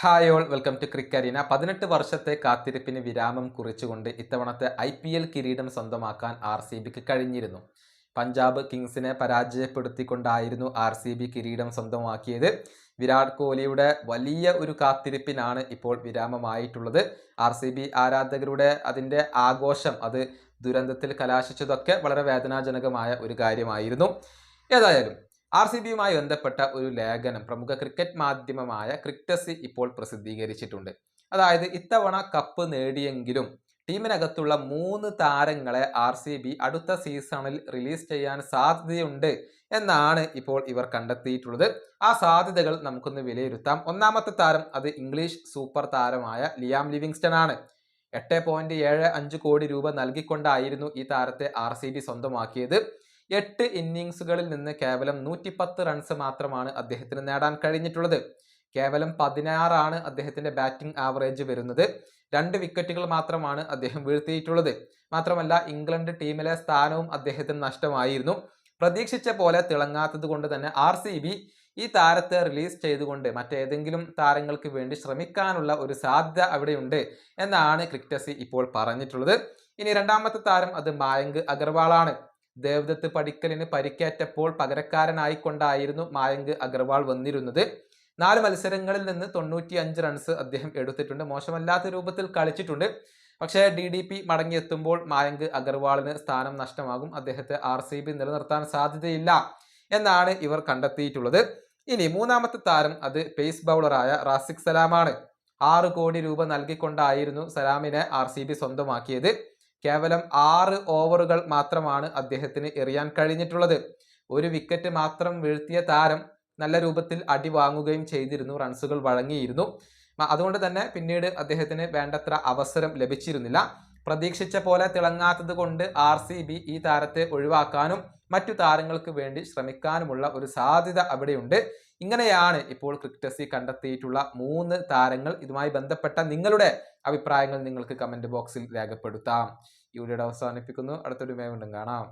Hi all welcome to Cricarena പതിനെട്ട് വർഷത്തെ കാത്തിരിപ്പിന് വിരാമം കുറിച്ചുകൊണ്ട് ഇത്തവണത്തെ ഐ പി എൽ കിരീടം സ്വന്തമാക്കാൻ ആർ സി ബിക്ക് കഴിഞ്ഞിരുന്നു. പഞ്ചാബ് കിങ്സിനെ പരാജയപ്പെടുത്തിക്കൊണ്ടായിരുന്നു ആർ സി ബി കിരീടം സ്വന്തമാക്കിയത്. വിരാട് കോഹ്ലിയുടെ വലിയ ഒരു കാത്തിരിപ്പിനാണ് ഇപ്പോൾ വിരാമമായിട്ടുള്ളത്. ആർ സി ബി ആരാധകരുടെ അതിന്റെ ആഘോഷം അത് ദുരന്തത്തിൽ കലാശിച്ചതൊക്കെ വളരെ വേദനാജനകമായ ഒരു കാര്യമായിരുന്നു. ഏതായാലും ആർ സി ബിയുമായി ബന്ധപ്പെട്ട ഒരു ലേഖനം പ്രമുഖ ക്രിക്കറ്റ് മാധ്യമമായ ക്രിക്ടസി ഇപ്പോൾ പ്രസിദ്ധീകരിച്ചിട്ടുണ്ട്. അതായത് ഇത്തവണ കപ്പ് നേടിയെങ്കിലും ടീമിനകത്തുള്ള മൂന്ന് താരങ്ങളെ ആർ സി ബി അടുത്ത സീസണിൽ റിലീസ് ചെയ്യാൻ സാധ്യതയുണ്ട് എന്നാണ് ഇപ്പോൾ ഇവർ കണ്ടെത്തിയിട്ടുള്ളത്. ആ സാധ്യതകൾ നമുക്കൊന്ന് വിലയിരുത്താം. ഒന്നാമത്തെ താരം അത് ഇംഗ്ലീഷ് സൂപ്പർ താരമായ ലിയാം ലിവിങ്സ്റ്റൺ ആണ് എട്ട് പോയിന്റ് ഏഴ് അഞ്ച് കോടി രൂപ നൽകിക്കൊണ്ടായിരുന്നു ഈ താരത്തെ ആർ സി ബി സ്വന്തമാക്കിയത്. എട്ട് ഇന്നിങ്സുകളിൽ നിന്ന് കേവലം നൂറ്റിപ്പത്ത് റൺസ് മാത്രമാണ് അദ്ദേഹത്തിന് നേടാൻ കഴിഞ്ഞിട്ടുള്ളത്. കേവലം പതിനാറാണ് അദ്ദേഹത്തിന്റെ ബാറ്റിംഗ് ആവറേജ് വരുന്നത്. രണ്ട് വിക്കറ്റുകൾ മാത്രമാണ് അദ്ദേഹം വീഴ്ത്തിയിട്ടുള്ളത്. മാത്രമല്ല ഇംഗ്ലണ്ട് ടീമിലെ സ്ഥാനവും അദ്ദേഹത്തിന് നഷ്ടമായിരുന്നു. പ്രതീക്ഷിച്ച പോലെ തിളങ്ങാത്തത് കൊണ്ട് തന്നെ ആർ സി ബി ഈ താരത്തെ റിലീസ് ചെയ്തുകൊണ്ട് മറ്റേതെങ്കിലും താരങ്ങൾക്ക് വേണ്ടി ശ്രമിക്കാനുള്ള ഒരു സാധ്യത അവിടെയുണ്ട് എന്നാണ് ക്രിക്കറ്റസി ഇപ്പോൾ പറഞ്ഞിട്ടുള്ളത്. ഇനി രണ്ടാമത്തെ താരം അത് മായങ്ക് അഗർവാളാണ്. ദേവദത്ത് പടിക്കലിന് പരിക്കേറ്റപ്പോൾ പകരക്കാരനായിക്കൊണ്ടായിരുന്നു മായങ്ക് അഗർവാൾ വന്നിരുന്നത്. നാല് മത്സരങ്ങളിൽ നിന്ന് തൊണ്ണൂറ്റി അഞ്ച് റൺസ് അദ്ദേഹം എടുത്തിട്ടുണ്ട്. മോശമല്ലാത്ത രൂപത്തിൽ കളിച്ചിട്ടുണ്ട്. പക്ഷേ ഡി ഡി പി മടങ്ങിയെത്തുമ്പോൾ മായങ്ക് അഗർവാളിന് സ്ഥാനം നഷ്ടമാകും. അദ്ദേഹത്തെ ആർ സി ബി നിലനിർത്താൻ സാധ്യതയില്ല എന്നാണ് ഇവർ കണ്ടെത്തിയിട്ടുള്ളത്. ഇനി മൂന്നാമത്തെ താരം അത് പേസ് ബൗളറായ റാസിഖ് സലാമാണ്. ആറ് കോടി രൂപ നൽകിക്കൊണ്ടായിരുന്നു സലാമിനെ ആർ സ്വന്തമാക്കിയത്. കേവലം ആറ് ഓവറുകൾ മാത്രമാണ് അദ്ദേഹത്തിന് എറിയാൻ കഴിഞ്ഞിട്ടുള്ളത്. ഒരു വിക്കറ്റ് മാത്രം വീഴ്ത്തിയ താരം നല്ല രൂപത്തിൽ അടി വാങ്ങുകയും ചെയ്തിരുന്നു റൺസുകൾ വഴങ്ങിയിരുന്നു. അതുകൊണ്ട് തന്നെ പിന്നീട് അദ്ദേഹത്തിന് വേണ്ടത്ര അവസരം ലഭിച്ചിരുന്നില്ല. പ്രതീക്ഷിച്ച പോലെ തിളങ്ങാത്തത് കൊണ്ട് ആർ ഈ താരത്തെ ഒഴിവാക്കാനും മറ്റു താരങ്ങൾക്ക് വേണ്ടി ശ്രമിക്കാനുമുള്ള ഒരു സാധ്യത അവിടെയുണ്ട്. ഇങ്ങനെയാണ് ഇപ്പോൾ ക്രിക്കറ്റസി കണ്ടെത്തിയിട്ടുള്ള മൂന്ന് താരങ്ങൾ ഇതുമായി ബന്ധപ്പെട്ട നിങ്ങളുടെ അഭിപ്രായങ്ങൾ നിങ്ങൾക്ക് കമന്റ് ബോക്സിൽ രേഖപ്പെടുത്താം. ഈ വീഡിയോ അവസാനിപ്പിക്കുന്നു. അടുത്തൊരു മേ വീണ്ടും കാണാം.